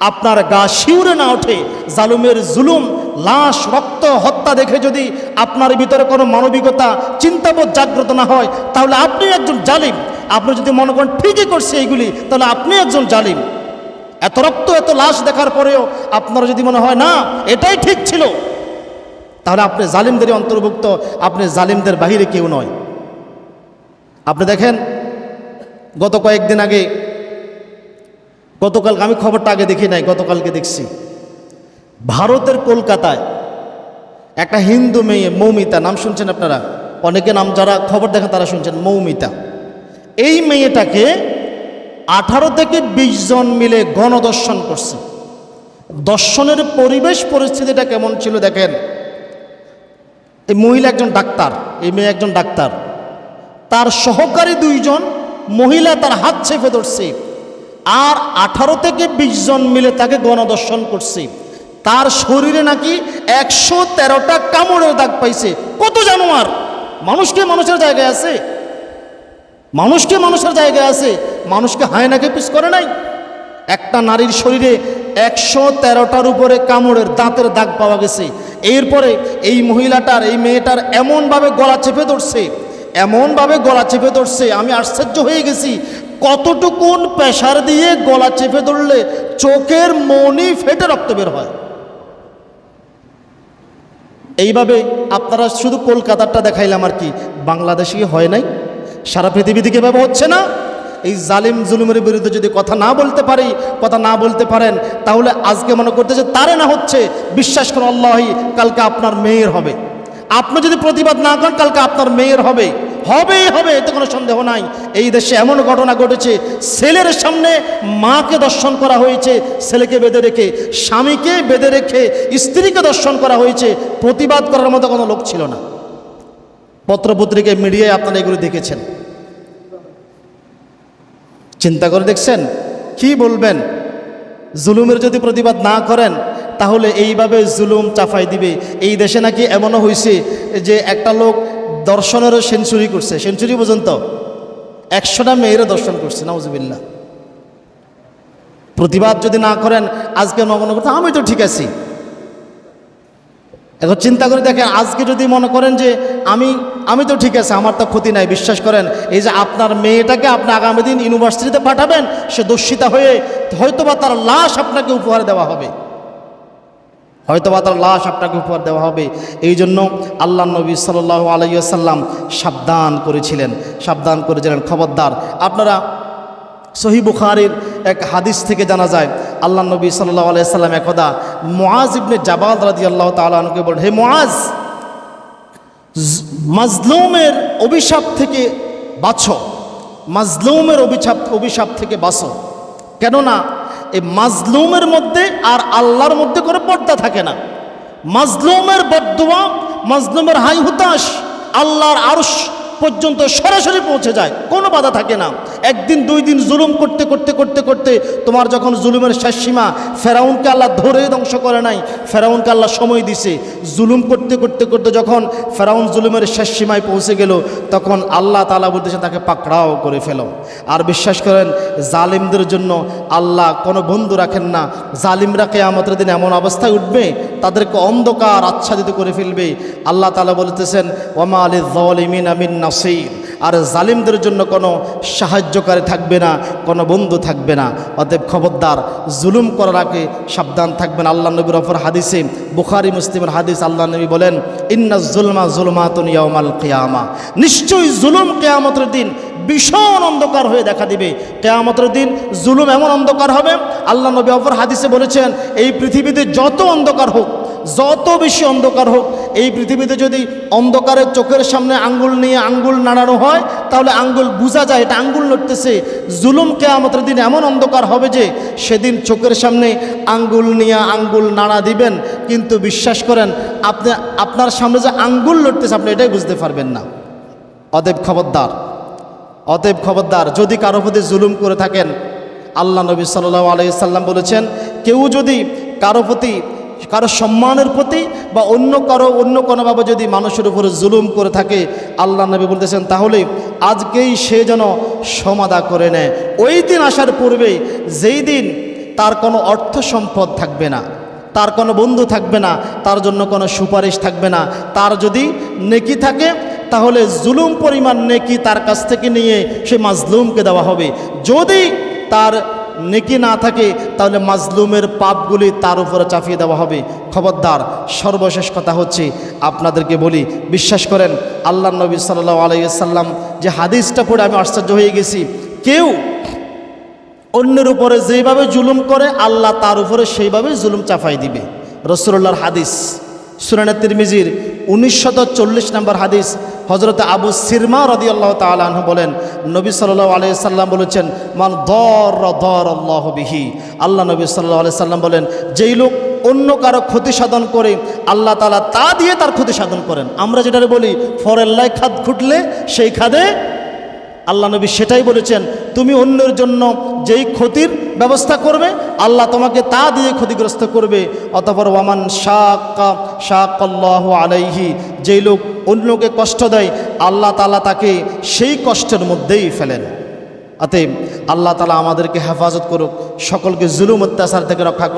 আপনার গা শিউরে না ওঠে, জালুমের জুলুম, লাশ, রক্ত, হত্যা দেখে যদি আপনার ভিতরে কোনো মানবিকতা, চিন্তাবোধ জাগ্রত না হয়, তাহলে আপনি একজন জালিম। আপনি যদি মনে করেন ঠিকই করছে এইগুলি, তাহলে আপনি একজন জালিম। এত রক্ত, এত লাশ দেখার পরেও আপনার যদি মনে হয়, না, এটাই ঠিক ছিল, তাহলে আপনি জালিমদেরই অন্তর্ভুক্ত, আপনি জালিমদের বাহিরে কেউ নয়। আপনি দেখেন, গত কয়েকদিন আগে গতকাল আমি খবরটা আগে দেখি নাই, গতকালকে দেখছি। ভারতের কলকাতায় একটা হিন্দু মেয়ে, মৌমিতা, নাম শুনছেন আপনারা? অনেকে নাম যারা খবর দেখেন তারা শুনছেন, মৌমিতা। এই মেয়েটাকে আঠারো থেকে বিশ জন মিলে গণদর্শন করছে। দর্শনের পরিবেশ, পরিস্থিতিটা কেমন ছিল দেখেন। এই মহিলা একজন ডাক্তার, এই মেয়ে একজন ডাক্তার। তার সহকারী দুইজন মহিলা তার হাত চেপে ধরছে। আর আঠারো থেকে বিশ জন মিলে তাকে গণদর্শন করছে। তার শরীরে নাকি একশো তেরোটা কামড়ের দাগ পাইছে। কত জানোয়ার? মানুষকে মানুষের জায়গায় আছে? মানুষকে মানুষের জায়গায় আছে? মানুষকে হায়নাকে পিস করে নাই? একটা নারীর শরীরে একশো তেরোটার উপরে কামড়ের দাঁতের দাগ পাওয়া গেছে। এরপরে এই মহিলাটার, এই মেয়েটার এমনভাবে গলা চেপে ধরছে। এমনভাবে গলা চেপে ধরছে। আমি আশ্চর্য হয়ে গেছি। কতটুকুন প্রেশার দিয়ে গলা চেপে ধরলে চোখের মনি ফেটে রক্ত বের হয়? এইভাবে আপনারা শুধু কলকাতারটা দেখাইলাম আর কি, বাংলাদেশে হয় নাই? সারা পৃথিবী থেকে এভাবে হচ্ছে না? এই জালিম জুলুমের বিরুদ্ধে যদি কথা না বলতে পারি, কথা না বলতে পারেন, তাহলে আজকে মনে করতেছে তারে না হচ্ছে, বিশ্বাস করো আল্লাহি কালকে আপনার মেয়ের হবে। আপনি যদি প্রতিবাদ না করেন, কালকে আপনার মেয়ের হবে। হবেই হবে, এতে কোনো সন্দেহ নাই। এই দেশে এমন ঘটনা ঘটেছে, ছেলের সামনে মাকে দর্শন করা হয়েছে, ছেলেকে বেঁধে রেখে, স্বামীকে বেঁধে রেখে, স্ত্রীকে দর্শন করা হয়েছে, প্রতিবাদ করার মতো কোনো লোক ছিল না। পত্রপত্রিকায়, মিডিয়ায় আপনারা এগুলো দেখেছেন। চিন্তা করে দেখছেন? কি বলবেন? জুলুমের যদি প্রতিবাদ না করেন, তাহলে এইভাবে জুলুম চাফাই দিবে। এই দেশে নাকি এমনও হয়েছে যে একটা লোক দর্শনেরও সেঞ্চুরি করছে। সেঞ্চুরি পর্যন্ত একশোটা মেয়েরও দর্শন করছে নাউজুবিল্লা প্রতিবাদ যদি না করেন, আজকে মনে করতে, আমি তো ঠিক আছি। এখন চিন্তা করে দেখেন, আজকে যদি মনে করেন যে আমি আমি তো ঠিক আছে, আমার তো ক্ষতি নাই, বিশ্বাস করেন, এই যে আপনার মেয়েটাকে আপনি আগামী দিন ইউনিভার্সিটিতে পাঠাবেন, সে দস্যিতা হয়ে হয়তোবা তার লাশ আপনাকে উপহার দেওয়া হবে। হয়তোবা তার লাশ আপনাকে উপহার দেওয়া হবে। এই জন্য আল্লাহ নবী সাল্লাহ আলাইসাল্লাম সাবধান করেছিলেন সাবধান করেছিলেন। খবরদার, আপনারা সহি বুখারির এক হাদিস থেকে জানা যায়, আল্লাহ নবী সাল্লাহ আলাইসাল্লাম একদা মোয়াজ ইবনে জাবাদ রাজি আল্লাহ তালকে বলেন, হে মোয়াজ মাজলুমের অভিশাপ থেকে বাছো মাজলুমের অভিশাপ অভিশাপ থেকে বাঁচো। কেননা মাজলুমের মধ্যে আর আল্লাহর মধ্যে করে পর্দা থাকে না। মাজলুমের বদুয়া মাজলুমের হাই হুতাশ, আল্লাহর আরশ পর্যন্ত সরাসরি পৌঁছে যায়, কোনো বাধা থাকে না। একদিন, দুই দিন জুলুম করতে করতে করতে করতে তোমার যখন জুলুমের শেষ সীমা, ফেরাউনকে আল্লাহ ধরে ধ্বংস করে নাই, ফেরাউনকে আল্লাহ সময় দিছে। জুলুম করতে করতে করতে যখন ফেরাউন জুলুমের শেষ সীমায় পৌঁছে গেল, তখন আল্লাহ তালা বলতেছে, তাকে পাকড়াও করে ফেলো। আর বিশ্বাস করেন, জালিমদের জন্য আল্লাহ কোনো বন্ধু রাখেন না। জালিমরা কেয়ামতের দিন এমন অবস্থায় উঠবে, তাদেরকে অন্ধকার আচ্ছাদিত করে ফেলবে। আল্লাহ তালা বলতেছেন ওমা আলী জলিমিন আমিন নাসির। আর জালিমদের জন্য কোনো সাহায্যকারী থাকবে না, কোনো বন্ধু থাকবে না। অতএব খবরদার, জুলুম করার আগে সাবধান থাকবেন। আল্লাহ নবীর অফর হাদিসে, বুখারি, মুসলিমের হাদিস আল্লাহ নবী বলেন, ইন্না জুলমা জুলমাতুন ইয়াউমাল কিয়ামা। নিশ্চয়ই জুলুম কেয়ামতের দিন ভীষণ অন্ধকার হয়ে দেখা দিবে। কেয়ামতের দিন জুলুম এমন অন্ধকার হবে, আল্লাহ নবী অফর হাদিসে বলেছেন, এই পৃথিবীতে যত অন্ধকার হোক, যত বেশি অন্ধকার হোক এই পৃথিবীতে যদি অন্ধকারের চোখের সামনে আঙ্গুল নিয়ে আঙ্গুল নাড়ানো হয়, তাহলে আঙ্গুল বোঝা যায়, এটা আঙ্গুল নড়তেছে। জুলুম কেয়ামতের দিন এমন অন্ধকার হবে যে, সেদিন চোখের সামনে আঙ্গুল নিয়ে আঙ্গুল নাড়া দিবেন। কিন্তু বিশ্বাস করেন, আপনি, আপনার সামনে যে আঙ্গুল লড়তেছে আপনি এটাই বুঝতে পারবেন না। অদেব খবরদার, অতএব খবরদার, যদি কারও প্রতি জুলুম করে থাকেন, আল্লাহ নবী সাল্লাহ আলাইসাল্লাম বলেছেন, কেউ যদি কারও প্রতি কারও সম্মানের প্রতি বা অন্য কারও, অন্য কোনোভাবে যদি মানুষের উপরে জুলুম করে থাকে, আল্লাহ নবী বলতেছেন, তাহলে আজকেই সে যেন সমাধা করে নেয়। ওই দিন আসার পূর্বে যেই দিন তার কোনো অর্থ সম্পদ থাকবে না, তার কোনো বন্ধু থাকবে না, তার জন্য কোনো সুপারিশ থাকবে না, তার যদি নেকি থাকে, তাহলে জুলুম পরিমাণ নেকি তার কাছ থেকে নিয়ে সে মাজলুমকে দেওয়া হবে। যদি তার নেকি না থাকে, তাহলে মাজলুমের পাপগুলি তার উপরে চাপিয়ে দেওয়া হবে। খবরদার, সর্বশেষ কথা হচ্ছে, আপনাদেরকে বলি, বিশ্বাস করেন, আল্লাহ নবী সাল্লাহ আলাইসাল্লাম যে হাদিসটা পড়ে আমি আশ্চর্য হয়ে গেছি। কেউ অন্যের উপরে যেভাবে জুলুম করে, আল্লাহ তার উপরে সেইভাবে জুলুম চাপাই দিবে। রসুল্লাহর হাদিস, সুরানা তিরমিজির উনিশশত চল্লিশ নম্বর হাদিস হজরত আবু সিরমা রদি আল্লাহ তালহ বলেন, নবী সাল্লাহ আলি সাল্লাম বলেছেন, মান দর দর আল্লাহ বিহি। আল্লাহ নবী সাল্লাহ আলি সাল্লাম বলেন, যেই লোক অন্য কারও ক্ষতি সাধন করে, আল্লাহ তালা তা দিয়ে তার ক্ষতি সাধন করেন। আমরা যেটা বলি ফরেল্লায় খাদ খুটলে সেই খাদে আল্লাহ নবী সেটাই বলেছেন, তুমি অন্যের জন্য যেই ক্ষতির ব্যবস্থা করবে, আল্লাহ তোমাকে তা দিয়ে ক্ষতিগ্রস্ত করবে। অতপর ওয়ামান শাক্কা শাকল্লাহ আলাইহি, যেই লোক অন্যকে কষ্ট দেয়, আল্লাহ তালা তাকে সেই কষ্টের মধ্যেই ফেলেন। অতএব আল্লাহ তালা আমাদেরকে হেফাজত করুক, সকলকে জুলুম অত্যাচার থেকে রক্ষা